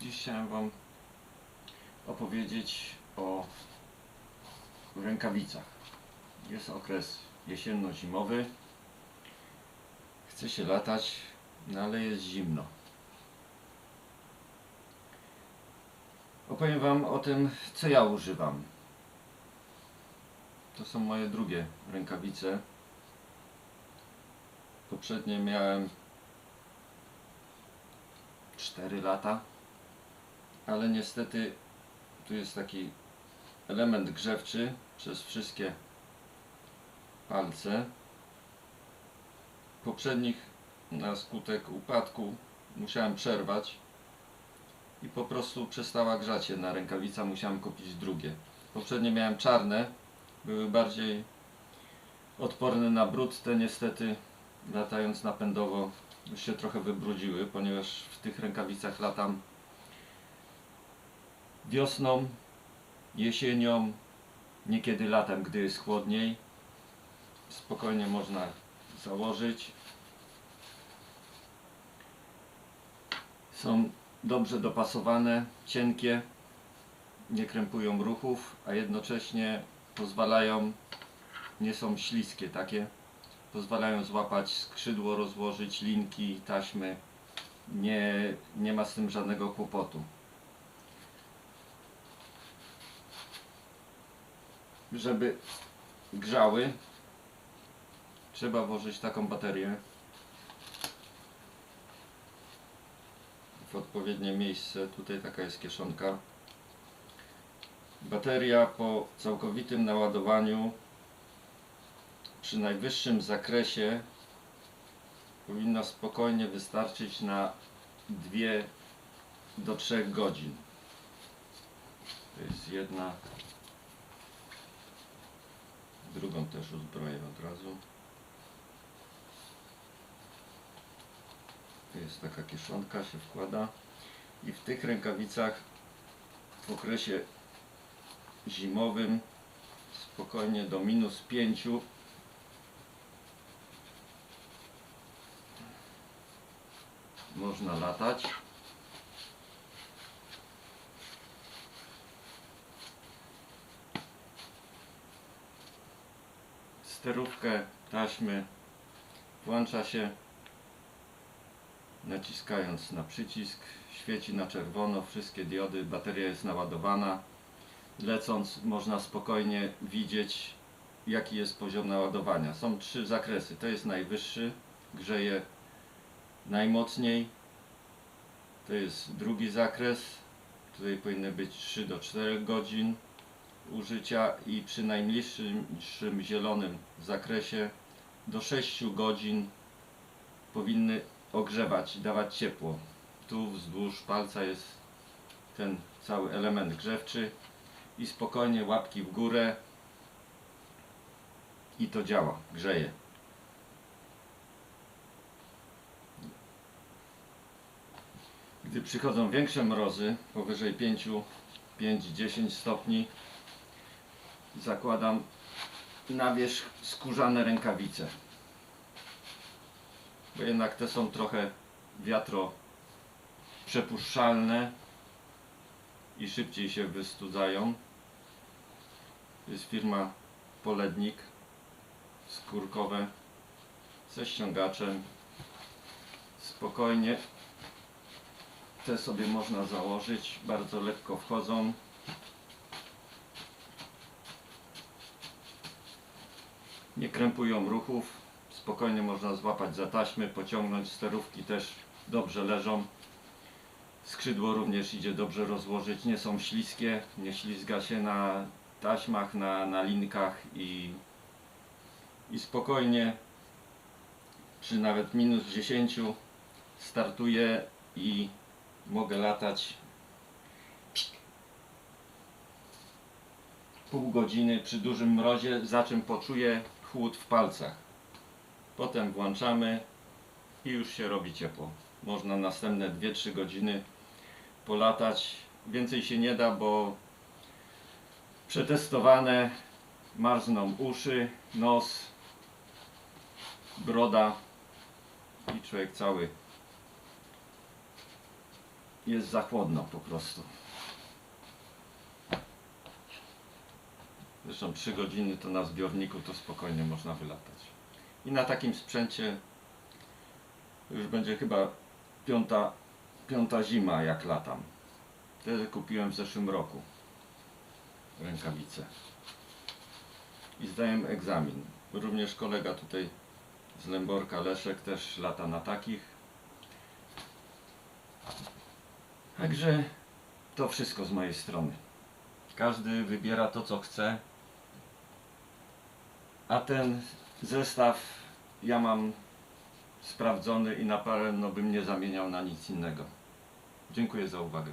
Dziś chciałem Wam opowiedzieć o rękawicach. Jest okres jesienno-zimowy. Chce się latać, no ale jest zimno. Opowiem Wam o tym, co ja używam. To są moje drugie rękawice. Poprzednie miałem 4 lata, ale niestety tu jest taki element grzewczy przez wszystkie palce. Poprzednich na skutek upadku musiałem przerwać i po prostu przestała grzać jedna rękawica, musiałem kupić drugie. Poprzednie miałem czarne, były bardziej odporne na brud, te niestety latając napędowo już się trochę wybrudziły, ponieważ w tych rękawicach latam wiosną, jesienią, niekiedy latem, gdy jest chłodniej. Spokojnie można założyć. Są dobrze dopasowane, cienkie, nie krępują ruchów, a jednocześnie pozwalają, nie są śliskie takie, pozwalają złapać skrzydło, rozłożyć linki, taśmy. Nie, nie ma z tym żadnego kłopotu. Żeby grzały, trzeba włożyć taką baterię w odpowiednie miejsce. Tutaj taka jest kieszonka. Bateria po całkowitym naładowaniu przy najwyższym zakresie powinna spokojnie wystarczyć na 2 do 3 godzin. To jest jedna. Drugą też uzbroję od razu. Jest taka kieszonka, się wkłada. I w tych rękawicach w okresie zimowym spokojnie do minus 5 można latać. Sterówkę taśmy włącza się naciskając na przycisk. Świeci na czerwono, wszystkie diody, bateria jest naładowana. Lecąc można spokojnie widzieć jaki jest poziom naładowania. Są trzy zakresy. To jest najwyższy, grzeje najmocniej. To jest drugi zakres. Tutaj powinny być 3 do 4 godzin użycia i przy najmniejszym szym zielonym zakresie do 6 godzin powinny ogrzewać i dawać ciepło. Tu wzdłuż palca jest ten cały element grzewczy i spokojnie łapki w górę i to działa, grzeje. Gdy przychodzą większe mrozy, powyżej 5, 5-10 stopni, zakładam na wierzch skórzane rękawice. Bo jednak te są trochę wiatro przepuszczalne i szybciej się wystudzają. To jest firma Polednik skórkowe ze ściągaczem. Spokojnie te sobie można założyć, bardzo lekko wchodzą. Krępują ruchów, spokojnie można złapać za taśmy, pociągnąć, sterówki też dobrze leżą. Skrzydło również idzie dobrze rozłożyć, nie są śliskie, nie ślizga się na taśmach, na, na linkach i, i spokojnie. Przy nawet minus 10 startuję i mogę latać. Pół godziny przy dużym mrozie, za czym poczuję chłód w palcach. Potem włączamy i już się robi ciepło. Można następne 2-3 godziny polatać. Więcej się nie da, bo przetestowane marzną uszy, nos, broda i człowiek cały jest za chłodno po prostu. Zresztą 3 godziny to na zbiorniku to spokojnie można wylatać. I na takim sprzęcie już będzie chyba piąta, piąta zima jak latam. Te kupiłem w zeszłym roku rękawice. I zdałem egzamin. Również kolega tutaj z Lęborka Leszek też lata na takich. Także to wszystko z mojej strony. Każdy wybiera to co chce. A ten zestaw ja mam sprawdzony i na pewno bym nie zamieniał na nic innego. Dziękuję za uwagę.